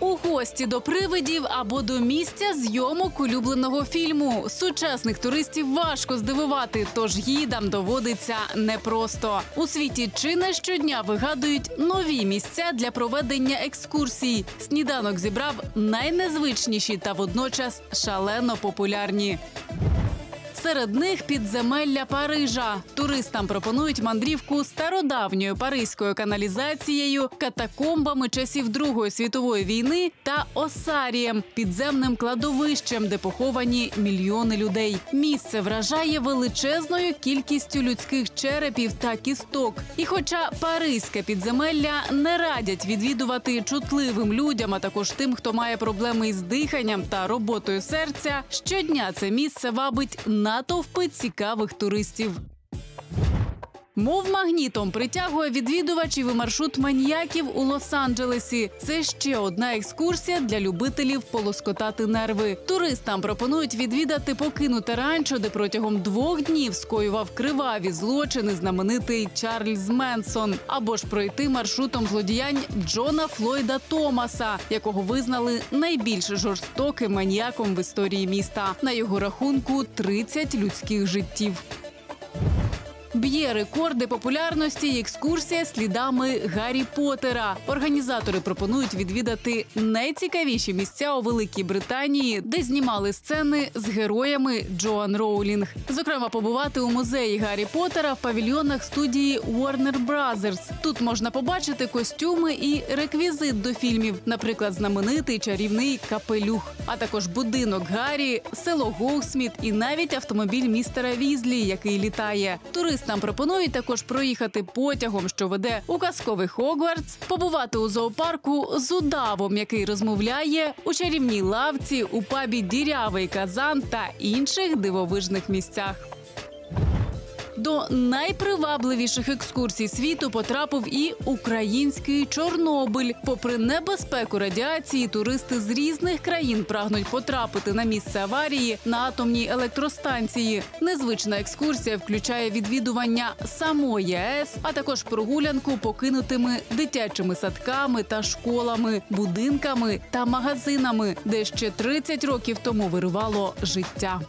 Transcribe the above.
У гості до привидів або до місця зйомок улюбленого фільму. Сучасних туристів важко здивувати, тож гідам доводиться непросто. У світі чи не щодня вигадують нові місця для проведення екскурсій. Сніданок зібрав найнезвичніші та водночас шалено популярні. Серед них підземелля Парижа. Туристам пропонують мандрівку стародавньою паризькою каналізацією, катакомбами часів Другої світової війни та осарієм підземним кладовищем, де поховані мільйони людей. Місце вражає величезною кількістю людських черепів та кісток. І, хоча паризьке підземелля не радять відвідувати чутливим людям, а також тим, хто має проблеми із диханням та роботою серця, щодня це місце вабить натовпи цікавих туристів. Мов магнітом притягує відвідувачів і маршрут маніяків у Лос-Анджелесі. Це ще одна екскурсія для любителів полоскотати нерви. Туристам пропонують відвідати покинуте ранчо, де протягом двох днів скоював криваві злочини знаменитий Чарльз Менсон, або ж пройти маршрутом злодіянь Джона Флойда Томаса, якого визнали найбільш жорстоким маніяком в історії міста. На його рахунку 30 людських життів. Б'є рекорди популярності й екскурсія слідами Гаррі Поттера. Організатори пропонують відвідати найцікавіші місця у Великій Британії, де знімали сцени з героями Джоан Роулінг. Зокрема, побувати у музеї Гаррі Поттера в павільйонах студії Warner Brothers. Тут можна побачити костюми і реквізит до фільмів, наприклад, знаменитий чарівний капелюх, а також будинок Гаррі, село Гоусміт і навіть автомобіль містера Візлі, який літає. Туристам пропонують також проїхати потягом, що веде у казковий Хогвартс, побувати у зоопарку з удавом, який розмовляє у чарівній лавці, у пабі Дірявий казан та інших дивовижних місцях. До найпривабливіших екскурсій світу потрапив і український Чорнобиль. Попри небезпеку радіації, туристи з різних країн прагнуть потрапити на місце аварії на атомній електростанції. Незвична екскурсія включає відвідування самої АЕС, а також прогулянку покинутими дитячими садками та школами, будинками та магазинами, де ще 30 років тому вирувало життя.